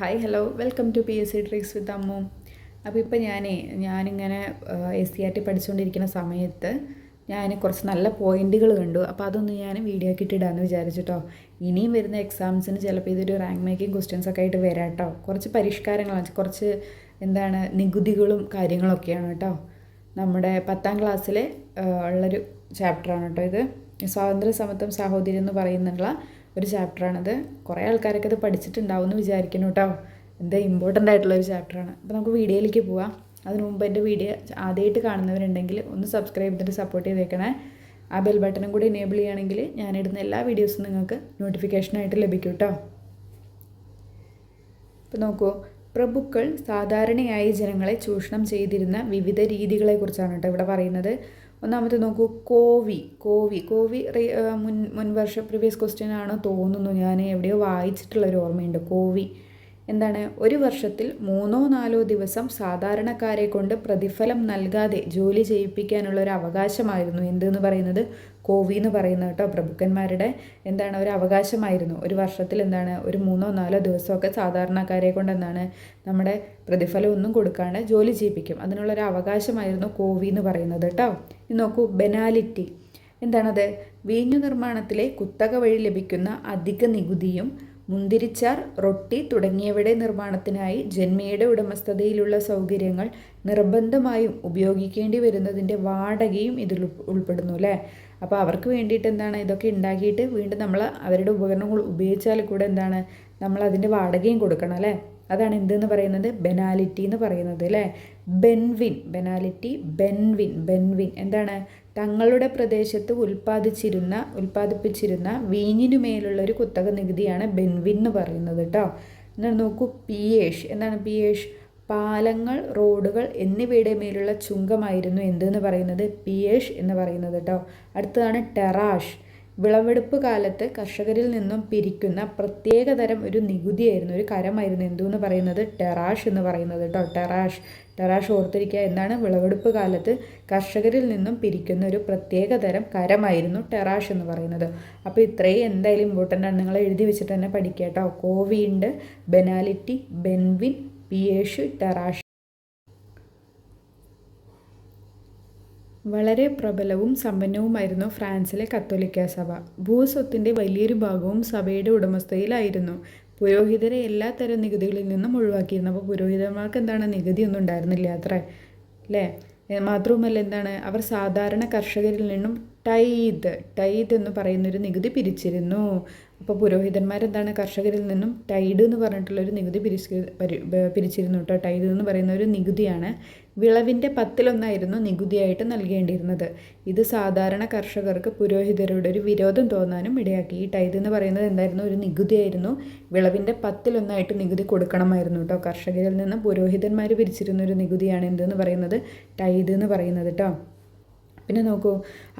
Hi hello welcome to P S C tricks with Ammu അപ്പോൾ ഇപ്പോൾ ഞാനേ ഞാനിങ്ങനെ എസ് സി ആർ ടി പഠിച്ചുകൊണ്ടിരിക്കുന്ന സമയത്ത് ഞാൻ കുറച്ച് നല്ല പോയിന്റുകൾ കണ്ടു. അപ്പോൾ അതൊന്ന് ഞാൻ വീഡിയോ ഇടാമെന്ന് വിചാരിച്ചിട്ടോ. ഇനിയും വരുന്ന എക്സാംസിന് ചിലപ്പോൾ ഇതൊരു റാങ്ക് മേക്കിംഗ് ക്വസ്റ്റ്യൻസ് ഒക്കെ ആയിട്ട് വരാം കേട്ടോ കുറച്ച് പരിഷ്കാരങ്ങളാണ്. കുറച്ച് എന്താണ് നികുതികളും കാര്യങ്ങളൊക്കെയാണ് കേട്ടോ. നമ്മുടെ പത്താം ക്ലാസ്സിലെ ഉള്ളൊരു ചാപ്റ്ററാണ് കേട്ടോ ഇത്. സ്വാതന്ത്ര്യ സമത്വം സാഹോദര്യം എന്ന് പറയുന്നുള്ള ഒരു ചാപ്റ്ററാണത്. കുറേ ആൾക്കാരൊക്കെ ഇത് പഠിച്ചിട്ടുണ്ടാവും എന്ന് വിചാരിക്കുന്നു കേട്ടോ. എന്താ ഇമ്പോർട്ടന്റ് ആയിട്ടുള്ള ഒരു ചാപ്റ്ററാണ്. അപ്പോൾ നമുക്ക് വീഡിയോയിലേക്ക് പോവാം. അതിനു മുമ്പ് എന്റെ വീഡിയോ ആദ്യമായിട്ട് കാണുന്നവരുണ്ടെങ്കിൽ ഒന്ന് സബ്സ്ക്രൈബ് ചെയ്തിട്ട് സപ്പോർട്ട് ചെയ്തേക്കണേ. ആ ബെൽ ബട്ടണും കൂടി എനേബിൾ ചെയ്യുകയാണെങ്കിൽ ഞാനിടുന്ന എല്ലാ വീഡിയോസും നിങ്ങൾക്ക് നോട്ടിഫിക്കേഷനായിട്ട് ലഭിക്കും കേട്ടോ. ഇപ്പോൾ നോക്കൂ. പ്രഭുക്കൾ സാധാരണയായി ജനങ്ങളെ ചൂഷണം ചെയ്തിരുന്ന വിവിധ രീതികളെക്കുറിച്ചാണ് കേട്ടോ ഇവിടെ പറയുന്നത്. ഒന്നാമത്തെ നോക്കൂ കോവി കോവി കോവി മുൻ മുൻവർഷ പ്രീവിയസ് ക്വസ്റ്റ്യൻ ആണോ തോന്നുന്നു. ഞാൻ എവിടെയോ വായിച്ചിട്ടുള്ളൊരു ഓർമ്മയുണ്ട്. കോവി. എന്താണ്? ഒരു വർഷത്തിൽ മൂന്നോ നാലോ ദിവസം സാധാരണക്കാരെ കൊണ്ട് പ്രതിഫലം നൽകാതെ ജോലി ചെയ്യിപ്പിക്കാനുള്ള ഒരു അവകാശമായിരുന്നു. എന്തെന്ന് പറയുന്നത്? കോവി എന്ന് പറയുന്നത് കേട്ടോ പ്രഭുക്കന്മാരുടെ എന്താണ് ഒരു അവകാശമായിരുന്നു. ഒരു വർഷത്തിൽ എന്താണ്? ഒരു മൂന്നോ നാലോ ദിവസമൊക്കെ സാധാരണക്കാരെ കൊണ്ട് എന്താണ് നമ്മുടെ പ്രതിഫലം ഒന്നും കൊടുക്കാണ്ട് ജോലി ചെയ്യിപ്പിക്കും. അതിനുള്ളൊരു അവകാശമായിരുന്നു കോവി എന്ന് പറയുന്നത് കേട്ടോ. ഇനി നോക്കൂ ബെനാലിറ്റി. എന്താണത്? വീഞ്ഞു നിർമ്മാണത്തിലെ കുത്തക വഴി ലഭിക്കുന്ന അധിക നികുതിയും മുന്തിരിച്ചാർ റൊട്ടി തുടങ്ങിയവയുടെ നിർമ്മാണത്തിനായി ജന്മയുടെ ഉടമസ്ഥതയിലുള്ള സൗകര്യങ്ങൾ നിർബന്ധമായും ഉപയോഗിക്കേണ്ടി വരുന്നതിന്റെ വാടകയും ഇതിൽ ഉൾപ്പെടുന്നു അല്ലേ? അപ്പോൾ അവർക്ക് വേണ്ടിയിട്ട് എന്താണ് ഇതൊക്കെ ഉണ്ടാക്കിയിട്ട് വീണ്ടും നമ്മൾ അവരുടെ ഉപകരണങ്ങൾ ഉപയോഗിച്ചാൽ കൂടെ എന്താണ് നമ്മൾ അതിന്റെ വാടകയും കൊടുക്കണം അല്ലേ? അതാണ് എന്തെന്ന് പറയുന്നത്? ബെനാലിറ്റി എന്ന് പറയുന്നത് അല്ലേ? ബെൻവിൻ ബെനാലിറ്റി ബെൻവിൻ ബെൻവിൻ. എന്താണ്? തങ്ങളുടെ പ്രദേശത്ത് ഉൽപ്പാദിച്ചിരുന്ന ഉൽപ്പാദിപ്പിച്ചിരുന്ന വീഞ്ഞിനു മേലുള്ള ഒരു കുത്തക നികുതിയാണ് ബെൻവിൻ എന്ന് പറയുന്നത് കേട്ടോ എന്നാൽ നോക്കൂ പിയേഷ്. എന്താണ് പിയേഷ്? പാലങ്ങൾ റോഡുകൾ എന്നിവയുടെ മേലുള്ള ചുങ്കമായിരുന്നു എന്തെന്ന് പറയുന്നത്? പിയേഷ് എന്ന് പറയുന്നത് കേട്ടോ അടുത്തതാണ് ടെറാഷ്. വിളവെടുപ്പ് കാലത്ത് കർഷകരിൽ നിന്നും പിരിക്കുന്ന പ്രത്യേകതരം ഒരു നികുതിയായിരുന്നു ഒരു കരമായിരുന്നു. എന്തെന്ന് പറയുന്നത്? ടെറാഷ് എന്ന് പറയുന്നത് കേട്ടോ ടെറാഷ്. ടെറാഷ് ഓർത്തിരിക്കുക. എന്നാണ് വിളവെടുപ്പ് കാലത്ത് കർഷകരിൽ നിന്നും പിരിക്കുന്ന ഒരു പ്രത്യേക തരം കരമായിരുന്നു ടെറാഷ് എന്ന് പറയുന്നത്. അപ്പോൾ ഇത്രയും എന്തായാലും ഇമ്പോർട്ടന്റ് ആണ്. നിങ്ങൾ എഴുതി വെച്ചിട്ട് തന്നെ പഠിക്കുക കേട്ടോ കോവിയുണ്ട് ബെനാലിറ്റി ബെൻവിൻ പിയേഷ് ടെറാഷ്. വളരെ പ്രബലവും സമ്പന്നവുമായിരുന്നു ഫ്രാൻസിലെ കത്തോലിക്ക സഭ. ഭൂസ്വത്തിന്റെ വലിയൊരു ഭാഗവും സഭയുടെ ഉടമസ്ഥയിലായിരുന്നു പുരോഹിതരെ എല്ലാ തരം നികുതികളിൽ നിന്നും ഒഴിവാക്കിയിരുന്നു അപ്പോൾ പുരോഹിതന്മാർക്ക് എന്താണ് നികുതിയൊന്നും ഉണ്ടായിരുന്നില്ല അത്ര അല്ലേ മാത്രവുമല്ല എന്താണ്? അവർ സാധാരണ കർഷകരിൽ നിന്നും ടൈത് ടൈത് എന്ന് പറയുന്നൊരു നികുതി പിരിച്ചിരുന്നു. അപ്പോൾ പുരോഹിതന്മാരെന്താണ് കർഷകരിൽ നിന്നും ടൈഡ് എന്ന് പറഞ്ഞിട്ടുള്ളൊരു നികുതി പിരിച്ച് പിരിച്ചിരുന്നു കേട്ടോ. ടൈഡ് എന്ന് പറയുന്ന ഒരു നികുതിയാണ് വിളവിന്റെ പത്തിലൊന്നായിരുന്നു നികുതിയായിട്ട് നൽകേണ്ടിയിരുന്നത്. ഇത് സാധാരണ കർഷകർക്ക് പുരോഹിതരോട് ഒരു വിരോധം തോന്നാനും ഇടയാക്കി. ഈ ടൈഡ് എന്ന് പറയുന്നത് എന്തായിരുന്നു? ഒരു നികുതിയായിരുന്നു. വിളവിന്റെ പത്തിലൊന്നായിട്ട് നികുതി കൊടുക്കണമായിരുന്നു കേട്ടോ. കർഷകരിൽ നിന്ന് പുരോഹിതന്മാർ പിരിച്ചിരുന്ന ഒരു നികുതിയാണ് എന്തെന്ന് പറയുന്നത്? ടൈഡ് എന്ന് പറയുന്നത് കേട്ടോ. പിന്നെ നോക്കൂ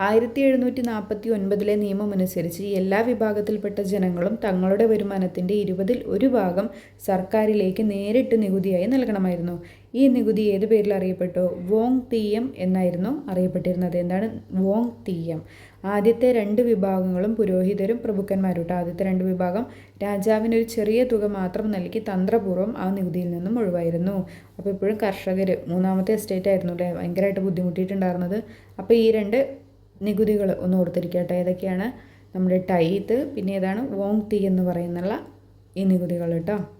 ആയിരത്തി എഴുന്നൂറ്റി നാൽപ്പത്തി ഒൻപതിലെ നിയമമനുസരിച്ച് എല്ലാ വിഭാഗത്തിൽപ്പെട്ട ജനങ്ങളും തങ്ങളുടെ വരുമാനത്തിന്റെ ഇരുപതിൽ ഒരു ഭാഗം സർക്കാരിലേക്ക് നേരിട്ട് നികുതിയായി നൽകണമായിരുന്നു. ഈ നികുതി ഏത് പേരിൽ അറിയപ്പെട്ടു? വോങ് തീയം എന്നായിരുന്നു അറിയപ്പെട്ടിരുന്നത്. എന്താണ്? വോങ് തീയം. ആദ്യത്തെ രണ്ട് വിഭാഗങ്ങളും പുരോഹിതരും പ്രഭുക്കന്മാരും ആദ്യത്തെ രണ്ട് വിഭാഗം രാജാവിന് ഒരു ചെറിയ തുക മാത്രം നൽകി തന്ത്രപൂർവം ആ നികുതിയിൽ നിന്നും ഒഴിവായിരുന്നു. അപ്പോൾ ഇപ്പോഴും കർഷകർ മൂന്നാമത്തെ എസ്റ്റേറ്റ് ആയിരുന്നു അല്ലേ? ഭയങ്കരമായിട്ട് ബുദ്ധിമുട്ടിയിട്ടുണ്ടായിരുന്നത്. അപ്പോൾ ഈ രണ്ട് നികുതികൾ ഒന്ന് ഓർത്തിരിക്കട്ടെ. ഏതൊക്കെയാണ്? നമ്മുടെ ടൈത്ത് പിന്നെ ഏതാണ്? വോങ് തീ എന്ന് പറയുന്നുള്ള ഈ നികുതികൾ കേട്ടോ.